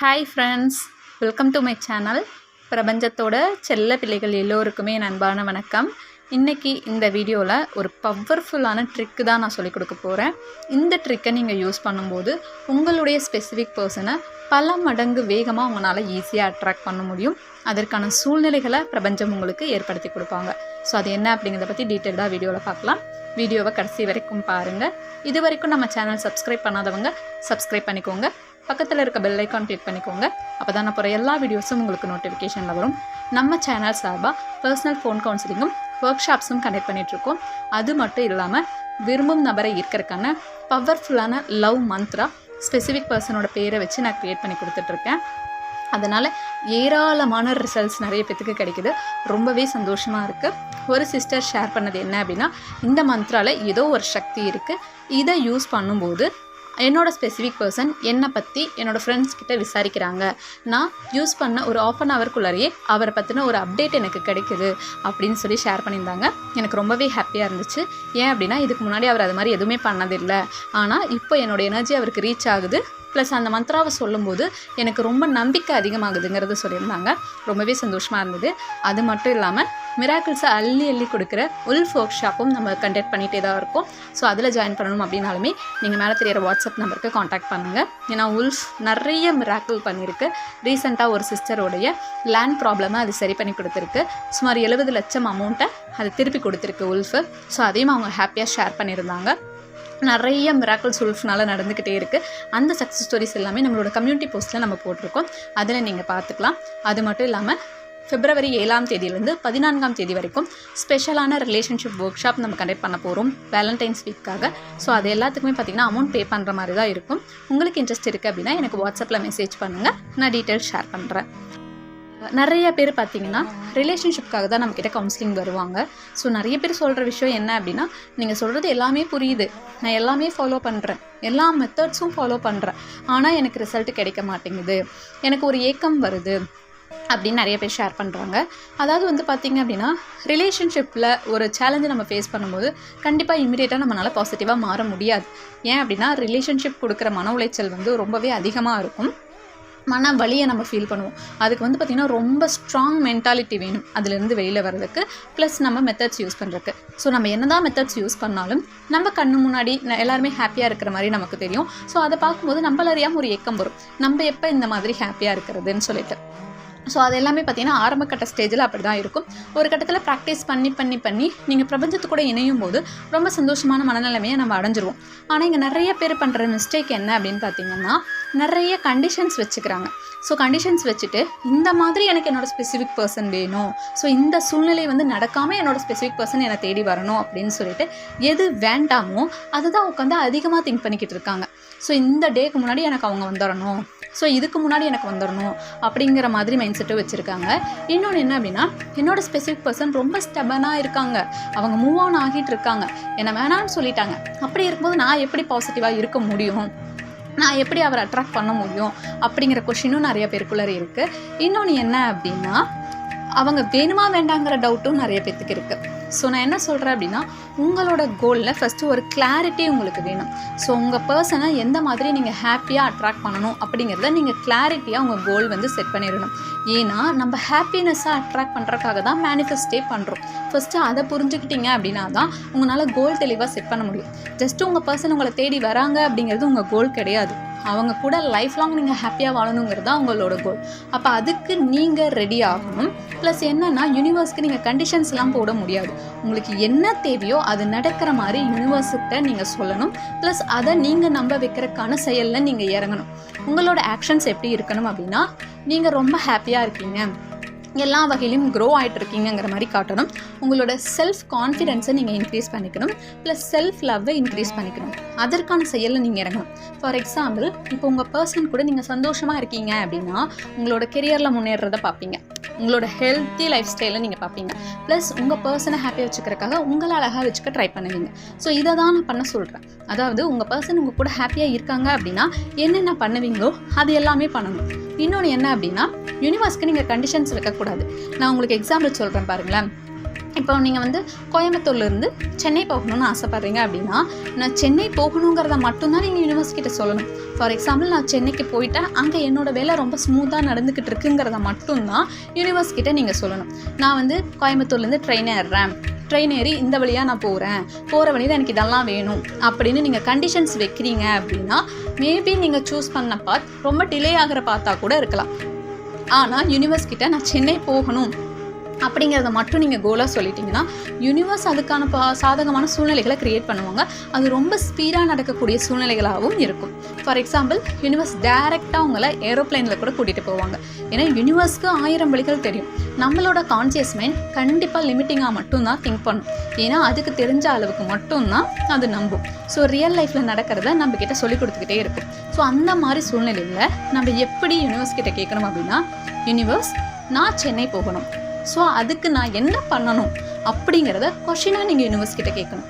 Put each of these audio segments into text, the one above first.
Hi friends welcome to my channel பிரபஞ்சத்தோட செல்ல பிள்ளைகள் எல்லோருக்குமே நண்பான அன்பான வணக்கம். இன்றைக்கி இந்த வீடியோவில் ஒரு பவர்ஃபுல்லான ட்ரிக்கு தான் நான் சொல்லிக் கொடுக்க போகிறேன் இந்த ட்ரிக்கை நீங்கள் யூஸ் பண்ணும்போது உங்களுடைய ஸ்பெசிஃபிக் பர்சனை பல மடங்கு வேகமாக உங்களால் ஈஸியாக அட்ராக்ட் பண்ண முடியும். அதற்கான சூழ்நிலைகளை பிரபஞ்சம் உங்களுக்கு ஏற்படுத்தி கொடுப்பாங்க. ஸோ அது என்ன அப்படிங்கிறத பற்றி டீட்டெயில்டாக வீடியோவில் பார்க்கலாம். வீடியோவை கடைசி வரைக்கும் பாருங்கள் இது வரைக்கும் நம்ம சேனல் சப்ஸ்கிரைப் பண்ணாதவங்க சப்ஸ்கிரைப் பண்ணிக்கோங்க. பக்கத்தில் இருக்க பெல் ஐக்கான் கிளிக் பண்ணிக்கோங்க. அப்போ தான் நான் போகிற எல்லா வீடியோஸும் உங்களுக்கு நோட்டிஃபிகேஷனில் வரும். நம்ம சேனல் சார்பாக பர்சனல் ஃபோன் கவுன்சிலிங்கும் ஒர்க் ஷாப்ஸும் கண்டக்ட் பண்ணிகிட்ருக்கோம் அது மட்டும் இல்லாமல் விரும்பும் நபரை ஈர்க்கறதுக்கான பவர்ஃபுல்லான லவ் மந்த்ரா ஸ்பெசிஃபிக் பர்சனோட பேரை வச்சு நான் க்ரியேட் பண்ணி கொடுத்துட்ருக்கேன். அதனால் ஏராளமான ரிசல்ட்ஸ் நிறைய பேத்துக்கு கிடைக்குது. ரொம்பவே சந்தோஷமாக இருக்குது ஒரு சிஸ்டர் ஷேர் பண்ணது என்ன அப்படின்னா இந்த மந்த்ரால ஏதோ ஒரு சக்தி இருக்குது இதை யூஸ் பண்ணும்போது என்னோடய ஸ்பெசிஃபிக் பர்சன் என்னை பற்றி என்னோடய ஃப்ரெண்ட்ஸ் கிட்ட விசாரிக்கிறாங்க. நான் யூஸ் பண்ண ஒரு ஆஃப் அன் ஹவர்க்குள்ளாரையே அவரை பற்றின ஒரு அப்டேட் எனக்கு கிடைக்குது அப்படின்னு சொல்லி ஷேர் பண்ணியிருந்தாங்க. எனக்கு ரொம்பவே ஹாப்பியாக இருந்துச்சு. ஏன் அப்படின்னா இதுக்கு முன்னாடி அவர் அது மாதிரி எதுவுமே பண்ணதில்லை. ஆனால் இப்போ என்னோடய எனர்ஜி அவருக்கு ரீச் ஆகுது. ப்ளஸ் அந்த மந்த்ராவை சொல்லும்போது எனக்கு ரொம்ப நம்பிக்கை அதிகமாகுதுங்கிறத சொல்லியிருந்தாங்க. ரொம்பவே சந்தோஷமாக இருந்தது. அது மட்டும் இல்லாமல் மிராக்கிள்ஸை அள்ளி அள்ளி கொடுக்குற உல்ஃப் ஒர்க் ஷாப்பும் நம்ம கண்டக்ட் பண்ணிகிட்டே தான் இருக்கோம். ஸோ அதில் ஜாயின் பண்ணணும் அப்படின்னாலுமே நீங்கள் மேலே தெரியிற வாட்ஸ்அப் நம்பருக்கு காண்டாக்ட் பண்ணுங்கள் ஏன்னா உல்ஃப் நிறைய மிராக்கிள் பண்ணியிருக்கு. ரீசெண்டாக ஒரு சிஸ்டருடைய லேண்ட் ப்ராப்ளமாக அது சரி பண்ணி கொடுத்துருக்கு. சுமார் எழுபது லட்சம் அமௌண்ட்டை அது திருப்பி கொடுத்துருக்கு உல்ஃபு ஸோ அதையும் அவங்க ஹாப்பியாக ஷேர் பண்ணியிருந்தாங்க. நிறைய மிராக்கிள்ஸ் உல்ஃப்னால நடந்துக்கிட்டே இருக்குது அந்த சக்ஸஸ் ஸ்டோரிஸ் எல்லாமே நம்மளோட கம்யூனிட்டி போஸ்ட்டில் நம்ம போட்டிருக்கோம். அதில் நீங்கள் பார்த்துக்கலாம். அது மட்டும் இல்லாமல் பிப்ரவரி ஏழாம் தேதியிலேருந்து பதினான்காம் தேதி வரைக்கும் ஸ்பெஷலான ரிலேஷன்ஷிப் ஒர்க் ஷாப் நம்ம கண்டக்ட் பண்ண போகிறோம் வேலண்டைன்ஸ் வீக்காக ஸோ அது எல்லாத்துக்குமே பார்த்திங்கன்னா அமௌண்ட் பே பண்ணுற மாதிரி தான் இருக்கும். உங்களுக்கு இன்ட்ரெஸ்ட் இருக்குது அப்படின்னா எனக்கு வாட்ஸ்அப்பில் மெசேஜ் பண்ணுங்கள் நான் டீட்டெயில்ஸ் ஷேர் பண்ணுறேன் நிறைய பேர் பார்த்தீங்கன்னா ரிலேஷன்ஷிப்காக தான் நம்மக்கிட்ட கவுன்சிலிங் வருவாங்க. ஸோ நிறைய பேர் சொல்கிற விஷயம் என்ன அப்படின்னா நீங்கள் சொல்கிறது எல்லாமே புரியுது. நான் எல்லாமே ஃபாலோ பண்ணுறேன் எல்லா மெத்தட்ஸும் ஃபாலோ பண்ணுறேன் ஆனால் எனக்கு ரிசல்ட் கிடைக்க மாட்டேங்குது. எனக்கு ஒரு ஏக்கம் வருது அப்படின்னு நிறைய பேர் ஷேர் பண்ணுறாங்க அதாவது வந்து பார்த்திங்க அப்படின்னா ரிலேஷன்ஷிப்பில் ஒரு சேலஞ்சை நம்ம ஃபேஸ் பண்ணும்போது கண்டிப்பாக இமீடியட்டாக நம்மளால் பாசிட்டிவாக மாற முடியாது. ஏன் அப்படின்னா ரிலேஷன்ஷிப் கொடுக்குற மன உளைச்சல் வந்து ரொம்பவே அதிகமாக இருக்கும். மன வலியை நம்ம ஃபீல் பண்ணுவோம். அதுக்கு வந்து பார்த்திங்கன்னா ரொம்ப ஸ்ட்ராங் மென்டாலிட்டி வேணும் அதுலேருந்து வெளியில் வர்றதுக்கு. ப்ளஸ் நம்ம மெத்தட்ஸ் யூஸ் பண்ணுறதுக்கு ஸோ நம்ம என்ன தான் மெத்தட்ஸ் யூஸ் பண்ணாலும் நம்ம கண்ணு முன்னாடி எல்லாருமே ஹாப்பியாக இருக்கிற மாதிரி நமக்கு தெரியும். ஸோ அதை பார்க்கும்போது நம்மளறியாமல் ஒரு ஏக்கம் வரும். நம்ம எப்போ இந்த மாதிரி ஹாப்பியாக இருக்கிறதுன்னு சொல்லிட்டு. ஸோ அது எல்லாமே பார்த்தீங்கன்னா ஆரம்பக்கட்ட ஸ்டேஜில் அப்படி தான் இருக்கும். ஒரு கட்டத்தில் ப்ராக்டிஸ் பண்ணி பண்ணி பண்ணி நீங்கள் பிரபஞ்சத்து கூட இணையும் போது ரொம்ப சந்தோஷமான மனநிலைமையை நம்ம அடைஞ்சிருவோம். ஆனால் இங்கே நிறைய பேர் பண்ணுற மிஸ்டேக் என்ன அப்படின்னு பார்த்தீங்கன்னா நிறைய கண்டிஷன்ஸ் வச்சுக்கிறாங்க. ஸோ கண்டிஷன்ஸ் வச்சுட்டு இந்த மாதிரி எனக்கு என்னோடய ஸ்பெசிஃபிக் பர்சன் வேணும். ஸோ இந்த சூழ்நிலை வந்து நடக்காமல் என்னோடய ஸ்பெசிஃபிக் பர்சன் என்னை தேடி வரணும் அப்படின்னு சொல்லிட்டு எது வேண்டாமோ அதுதான் உட்காந்து அதிகமாக திங்க் பண்ணிக்கிட்டு இருக்காங்க. ஸோ இந்த டேக்கு முன்னாடி எனக்கு அவங்க வந்துடணும் ஸோ இதுக்கு முன்னாடி எனக்கு வந்துடணும் அப்படிங்கிற மாதிரி மைண்ட் செட்டு வச்சுருக்காங்க. இன்னொன்று என்ன அப்படின்னா என்னோடய ஸ்பெசிஃபிக் பர்சன் ரொம்ப ஸ்டெபனாக இருக்காங்க. அவங்க மூவ் ஆன் ஆகிட்டு இருக்காங்க. என்னை வேணான்னு சொல்லிட்டாங்க. அப்படி இருக்கும்போது நான் எப்படி பாசிட்டிவாக இருக்க முடியும்? நான் எப்படி அவரை அட்ராக்ட் பண்ண முடியும்? அப்படிங்கிற கொஷினும் நிறைய பேருக்குள்ளே இருக்குது இன்னொன்று என்ன அப்படின்னா அவங்க வேணுமா வேண்டாங்கிற டவுட்டும் நிறைய பேர்த்துக்கு இருக்குது ஸோ நான் என்ன சொல்கிறேன் அப்படின்னா உங்களோட கோலில் ஃபஸ்ட்டு ஒரு கிளாரிட்டி உங்களுக்கு வேணும். ஸோ உங்கள் பர்சனை எந்த மாதிரி நீங்கள் ஹாப்பியாக அட்ராக்ட் பண்ணணும் அப்படிங்கிறத நீங்கள் கிளாரிட்டியாக உங்கள் கோல் வந்து செட் பண்ணிடணும். ஏன்னா நம்ம ஹாப்பினஸ்ஸாக அட்ராக்ட் பண்ணுறதுக்காக தான் மேனிஃபெஸ்டே பண்ணுறோம் ஃபஸ்ட்டு அதை புரிஞ்சுக்கிட்டீங்க அப்படின்னா தான் உங்களால் கோல் தெளிவாக செட் பண்ண முடியும். ஜஸ்ட்டு உங்கள் பர்சன் உங்களை தேடி வராங்க அப்படிங்கிறது உங்கள் கோல் கிடையாது. அவங்க கூட லைஃப் லாங் நீங்கள் ஹாப்பியாக வாழணுங்கிறது தான் உங்களோட கோல் அப்போ அதுக்கு நீங்கள் ரெடி ஆகணும். ப்ளஸ் என்னென்னா யூனிவர்ஸ்க்கு நீங்கள் கண்டிஷன்ஸ்லாம் போட முடியாது. உங்களுக்கு என்ன தேவையோ அது நடக்கிற மாதிரி யூனிவர்ஸ்கிட்ட நீங்கள் சொல்லணும். ப்ளஸ் அதை நீங்கள் நம்ப வைக்கிறதுக்கான செயலில் நீங்கள் இறங்கணும். உங்களோட ஆக்ஷன்ஸ் எப்படி இருக்கணும் அப்படின்னா நீங்கள் ரொம்ப ஹாப்பியாக இருக்கீங்க. எல்லா வகையிலையும் க்ரோ ஆகிட்டு இருக்கீங்கிற மாதிரி காட்டணும். உங்களோட செல்ஃப் கான்ஃபிடென்ஸை நீங்கள் இன்க்ரீஸ் பண்ணிக்கணும். ப்ளஸ் செல்ஃப் லவ்வை இன்க்ரீஸ் பண்ணிக்கணும். அதற்கான செயலில் நீங்கள் இறங்கணும். ஃபார் எக்ஸாம்பிள் இப்போ உங்கள் பர்சன் கூட நீங்கள் சந்தோஷமாக இருக்கீங்க அப்படின்னா உங்களோட கெரியரில் முன்னேறத பார்ப்பீங்க. உங்களோட ஹெல்த்தி லைஃப் ஸ்டைலை நீங்கள் பார்ப்பீங்க. ப்ளஸ் உங்கள் பர்சனை ஹாப்பியாக வச்சுக்கிறக்காக உங்களை அழகாக வச்சுக்க ட்ரை பண்ணுவீங்க. ஸோ இதை தான் நான் பண்ண சொல்கிறேன் அதாவது உங்கள் பர்சன் உங்கள் கூட ஹாப்பியாக இருக்காங்க அப்படின்னா என்னென்ன பண்ணுவீங்களோ அது எல்லாமே பண்ணணும். இன்னொன்று என்ன அப்படின்னா யூனிவர்ஸ்க்கு நீங்கள் கண்டிஷன்ஸ் இருக்கக்கூடாது. நான் உங்களுக்கு எக்ஸாம்பிள் சொல்கிறேன் பாருங்களேன். இப்போ நீங்கள் வந்து கோயம்புத்தூர்லேருந்து சென்னை போகணும்னு ஆசைப்பட்றீங்க அப்படின்னா நான் சென்னை போகணுங்கிறத மட்டும்தான் நீங்கள் யூனிவர்சிட்டிகிட்ட சொல்லணும். ஃபார் எக்ஸாம்பிள் நான் சென்னைக்கு போயிட்டேன். அங்கே என்னோடய வேலை ரொம்ப ஸ்மூத்தாக நடந்துக்கிட்டு இருக்குங்கிறத மட்டும்தான் யூனிவர்சிட்டிகிட்ட நீங்கள் சொல்லணும். நான் வந்து கோயம்புத்தூர்லேருந்து ட்ரெயின் ஏறுறேன். ட்ரெயின் ஏறி இந்த வழியாக நான் போகிறேன் போகிற வழியில் எனக்கு இதெல்லாம் வேணும் அப்படின்னு நீங்கள் கண்டிஷன்ஸ் வைக்கிறீங்க அப்படின்னா மேபி நீங்கள் சூஸ் பண்ண பார்த்து ரொம்ப டிலே ஆகிற பார்த்தா கூட இருக்கலாம். ஆனால் யூனிவர்ஸ்கிட்ட நான் சென்னை போகணும். அப்படிங்கிறத மட்டும் நீங்கள் கோலாக சொல்லிட்டீங்கன்னா யூனிவர்ஸ் அதுக்கான பா சாதகமான சூழ்நிலைகளை க்ரியேட் பண்ணுவாங்க. அது ரொம்ப ஸ்பீடாக நடக்கக்கூடிய சூழ்நிலைகளாகவும் இருக்கும். ஃபார் எக்ஸாம்பிள் யூனிவர்ஸ் டைரெக்டாக உங்களை ஏரோப்ளைனில் கூட கூட்டிகிட்டு போவாங்க. ஏன்னா யூனிவர்ஸ்க்கு ஆயிரம் வழிகள் தெரியும். நம்மளோட கான்சியஸ் மைண்ட் கண்டிப்பாக லிமிட்டிங்காக மட்டும்தான் திங்க் பண்ணும். ஏன்னா அதுக்கு தெரிஞ்ச அளவுக்கு மட்டும்தான் அது நம்பும். ஸோ ரியல் லைஃப்பில் நடக்கிறத நம்ம கிட்ட சொல்லி கொடுத்துக்கிட்டே இருக்கும். ஸோ அந்த மாதிரி சூழ்நிலையில் நம்ம எப்படி யூனிவர்ஸ் கிட்ட கேட்கணும் அப்படின்னா யூனிவர்ஸ் நான் சென்னை போகணும். ஸோ அதுக்கு நான் என்ன பண்ணணும் அப்படிங்கிறத கொஷினாக நீங்கள் யூனிவர்ஸ் கிட்ட கேட்கணும்.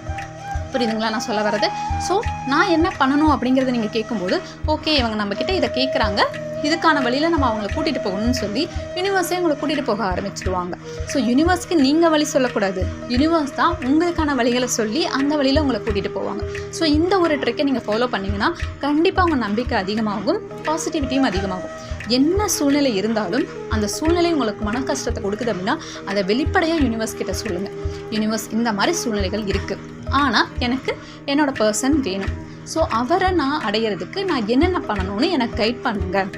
புரியுதுங்களா? நான் சொல்ல வர்றது. ஸோ நான் என்ன பண்ணணும் அப்படிங்கிறத நீங்கள் கேட்கும்போது ஓகே இவங்க நம்மக்கிட்ட இதை கேட்குறாங்க. இதுக்கான வழியில் நம்ம அவங்கள கூட்டிகிட்டு போகணும்னு சொல்லி யூனிவர்ஸே உங்களை கூட்டிகிட்டு போக ஆரம்பிச்சிடுவாங்க ஸோ யூனிவர்ஸ்க்கு நீங்கள் வழி சொல்லக்கூடாது. யூனிவர்ஸ் தான் உங்களுக்கான வழிகளை சொல்லி அந்த வழியில் உங்களை கூட்டிகிட்டு போவாங்க. ஸோ இந்த ஒரு ட்ரிக்கை நீங்கள் ஃபாலோ பண்ணிங்கன்னா கண்டிப்பாக உங்கள் நம்பிக்கை அதிகமாகும் பாசிட்டிவிட்டியும் அதிகமாகும். என்ன சூழ்நிலை இருந்தாலும் அந்த சூழ்நிலை உங்களுக்கு மன கஷ்டத்தை கொடுக்குது அப்படின்னா அதை வெளிப்படையாக யூனிவர்ஸ் கிட்ட சொல்லுங்கள் யூனிவர்ஸ் இந்த மாதிரி சூழ்நிலைகள் இருக்குது ஆனால் எனக்கு என்னோடய பர்சன் வேணும். ஸோ அவரை நான் அடையிறதுக்கு நான் என்னென்ன பண்ணணும்னு எனக்கு கைட் பண்ணுங்கள்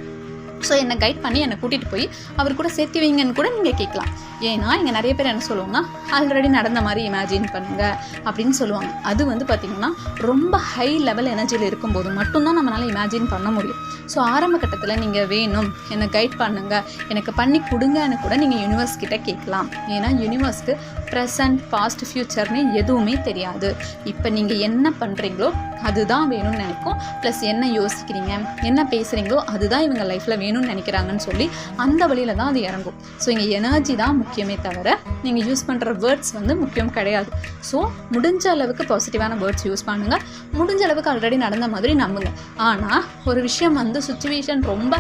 ஸோ என்னை கைட் பண்ணி என்னை கூட்டிகிட்டு போய் அவர் கூட சேர்த்து வைங்கன்னு கூட நீங்கள் கேட்கலாம். ஏன்னா இங்கே நிறைய பேர் என்ன சொல்லுவாங்கன்னா ஆல்ரெடி நடந்த மாதிரி இமேஜின் பண்ணுங்கள் அப்படின்னு சொல்லுவாங்க. அது வந்து பார்த்திங்கன்னா ரொம்ப ஹை லெவல் எனர்ஜியில் இருக்கும்போது மட்டும்தான் நம்மளால் இமேஜின் பண்ண முடியும். ஸோ ஆரம்ப கட்டத்தில் நீங்கள் வேணும் என்னை கைட் பண்ணுங்கள் எனக்கு பண்ணி கொடுங்கன்னு கூட நீங்கள் யூனிவர்ஸ் கிட்டே கேட்கலாம். ஏன்னா யூனிவர்ஸ்க்கு ப்ரெசன்ட் பாஸ்ட் ஃப்யூச்சர்னு எதுவுமே தெரியாது. இப்போ நீங்கள் என்ன பண்ணுறீங்களோ அதுதான் வேணும்னு நினைக்கும் ப்ளஸ் என்ன யோசிக்கிறீங்க? என்ன பேசுகிறீங்களோ அதுதான் இவங்க லைஃப்பில் வேணும்னு நினைக்கிறாங்கன்னு சொல்லி அந்த வழியில் தான் அது இறங்கும். ஸோ இங்கே எனர்ஜி தான் முக்கியமே தவிர நீங்கள் யூஸ் பண்ணுற வேர்ட்ஸ் வந்து முக்கியம் கிடையாது. ஸோ முடிஞ்ச அளவுக்கு பாசிட்டிவான வேர்ட்ஸ் யூஸ் பண்ணுங்கள் முடிஞ்ச அளவுக்கு ஆல்ரெடி நடந்த மாதிரி நம்புங்க. ஆனால் ஒரு விஷயம் வந்து சுச்சுவேஷன் ரொம்ப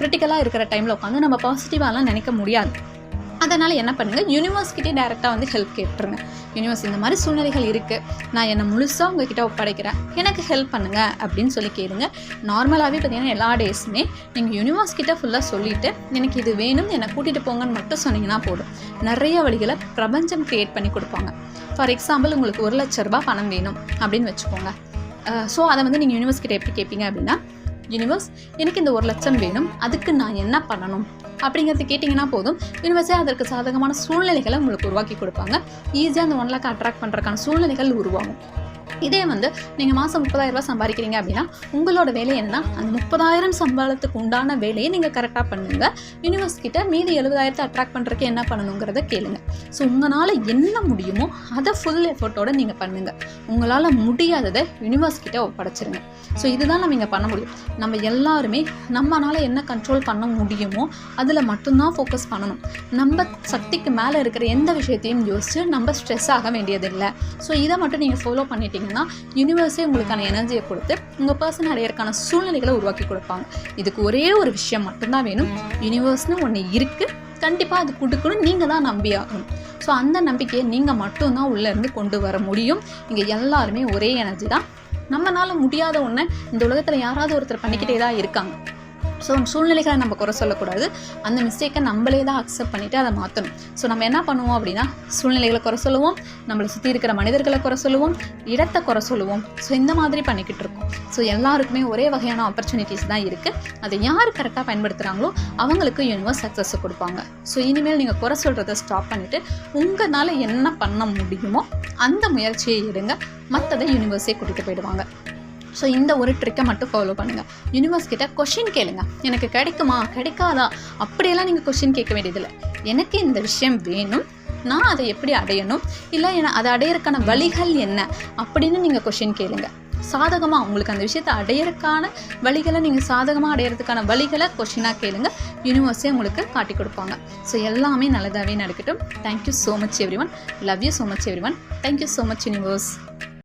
க்ரிட்டிக்கலாக இருக்கிற டைமில் உட்காந்து நம்ம பாசிட்டிவாலாம் நினைக்க முடியாது. அதனால் என்ன பண்ணுங்கள் யூனிவர்ஸ்கிட்டே டேரெக்டாக வந்து ஹெல்ப் கேட்டுருங்க. யூனிவர்ஸ் இந்த மாதிரி சூழ்நிலைகள் இருக்குது நான் என்னை முழுசாக உங்ககிட்ட ஒப்படைக்கிறேன். எனக்கு ஹெல்ப் பண்ணுங்கள் அப்படின்னு சொல்லி கேளுங்க. நார்மலாகவே பார்த்தீங்கன்னா எல்லா டேஸுமே நீங்கள் யூனிவர்ஸ் கிட்ட ஃபுல்லாக சொல்லிவிட்டு எனக்கு இது வேணும் என்னை கூட்டிகிட்டு போங்கன்னு மட்டும் சொன்னீங்கன்னா போதும். நிறைய வழிகளை பிரபஞ்சம் க்ரியேட் பண்ணி கொடுப்பாங்க. ஃபார் எக்ஸாம்பிள் உங்களுக்கு ஒரு லட்ச ரூபாய் பணம் வேணும் அப்படின்னு வச்சுக்கோங்க. ஸோ அதை வந்து நீங்கள் யூனிவர்ஸ் கிட்ட எப்படி கேட்பீங்க அப்படின்னா யூனிவர்ஸ் எனக்கு இந்த ஒரு லட்சம் வேணும். அதுக்கு நான் என்ன பண்ணணும்? அப்படிங்கிறது கேட்டிங்கன்னா போதும். யூனிவர்ஸே அதற்கு சாதகமான சூழ்நிலைகளை உங்களுக்கு உருவாக்கி கொடுப்பாங்க. ஈஸியாக அந்த ஒன் லேக் அட்ராக்ட் பண்ணுறதுக்கான சூழ்நிலைகள் உருவாகும். இதே வந்து நீங்கள் மாதம் முப்பதாயிரம் ரூபாய் சம்பாதிக்கிறீங்க அப்படின்னா உங்களோட வேலை என்ன அந்த முப்பதாயிரம் சம்பளத்துக்கு உண்டான வேலையை நீங்கள் கரெக்டாக பண்ணுங்க. யூனிவர்ஸ் கிட்ட மீதி எழுபதாயிரத்தை அட்ராக்ட் பண்ணுறதுக்கு என்ன பண்ணணுங்கிறத கேளுங்க. ஸோ உங்களால் என்ன முடியுமோ அதை ஃபுல் எஃபர்ட்டோட நீங்கள் பண்ணுங்கள் உங்களால் முடியாததை யூனிவர்ஸ் கிட்ட ஒப்படைச்சிருங்க. ஸோ இதுதான் நம்ம இங்கே பண்ண முடியும். நம்ம எல்லாருமே நம்மளால் என்ன கண்ட்ரோல் பண்ண முடியுமோ அதில் மட்டும்தான் ஃபோக்கஸ் பண்ணணும். நம்ம சக்திக்கு மேலே இருக்கிற எந்த விஷயத்தையும் யோசித்து நம்ம ஸ்ட்ரெஸ் ஆக வேண்டியதில்லை. ஸோ இதை மட்டும் நீங்கள் ஃபாலோ பண்ணிட்டீங்கன்னா யூனிவர்ஸே உங்களுக்கான எனர்ஜியை கொடுத்து உங்கள் பர்சன் அடையிறக்கான சூழ்நிலைகளை உருவாக்கி கொடுப்பாங்க. இதுக்கு ஒரே ஒரு விஷயம் மட்டும்தான் வேணும். யூனிவர்ஸ்னு ஒன்று இருக்குது கண்டிப்பாக அது கொடுக்கணும் நீங்கள் தான் நம்பி ஆகணும். ஸோ அந்த நம்பிக்கையை நீங்கள் மட்டும்தான் உள்ளேருந்து கொண்டு வர முடியும். இங்கே எல்லாருமே ஒரே எனர்ஜி தான். நம்மனால முடியாத ஒன்று இந்த உலகத்தில் யாராவது ஒருத்தர் பண்ணிக்கிட்டே தான் இருக்காங்க. ஸோ சூழ்நிலைகளை நம்ம குறை சொல்லக்கூடாது. அந்த மிஸ்டேக்கை நம்மளே தான் அக்செப்ட் பண்ணிவிட்டு அதை மாற்றணும் ஸோ நம்ம என்ன பண்ணுவோம் அப்படின்னா சூழ்நிலைகளை குறை சொல்லுவோம். நம்மளை சுற்றி இருக்கிற மனிதர்களை குறை சொல்லுவோம். இடத்தை குறை சொல்லுவோம். ஸோ இந்த மாதிரி பண்ணிக்கிட்டு இருக்கோம். ஸோ எல்லாருக்குமே ஒரே வகையான ஆப்பர்ச்சுனிட்டிஸ் தான் இருக்குது அதை யார் கரெக்டாக பயன்படுத்துகிறாங்களோ அவங்களுக்கு யூனிவர்ஸ் சக்ஸஸ் கொடுப்பாங்க. ஸோ இனிமேல் நீங்கள் குறை சொல்கிறத ஸ்டாப் பண்ணிவிட்டு உங்களால் என்ன பண்ண முடியுமோ அந்த முயற்சியை எடுங்க. மற்றதை யூனிவர்ஸே கூட்டிகிட்டு போயிடுவாங்க. ஸோ இந்த ஒரு ட்ரிக்கை மட்டும் ஃபாலோ பண்ணுங்கள் யூனிவர்ஸ் கிட்ட கொஷின் கேளுங்க. எனக்கு கிடைக்குமா? கிடைக்காதா? அப்படியெல்லாம் நீங்கள் கொஷின் கேட்க வேண்டியதில்லை. எனக்கு இந்த விஷயம் வேணும். நான் அதை எப்படி அடையணும்? இல்லை என அதை அடையிறதுக்கான வழிகள் என்ன? அப்படின்னு நீங்கள் கொஷின் கேளுங்க. சாதகமாக உங்களுக்கு அந்த விஷயத்தை அடையிறதுக்கான வழிகளை நீங்கள் சாதகமாக அடையிறதுக்கான வழிகளை கொஷினாக கேளுங்க. யூனிவர்ஸே உங்களுக்கு காட்டி கொடுப்பாங்க. ஸோ எல்லாமே நல்லதாகவே நடக்கட்டும். Thank you so much everyone love you so much everyone thank you so much universe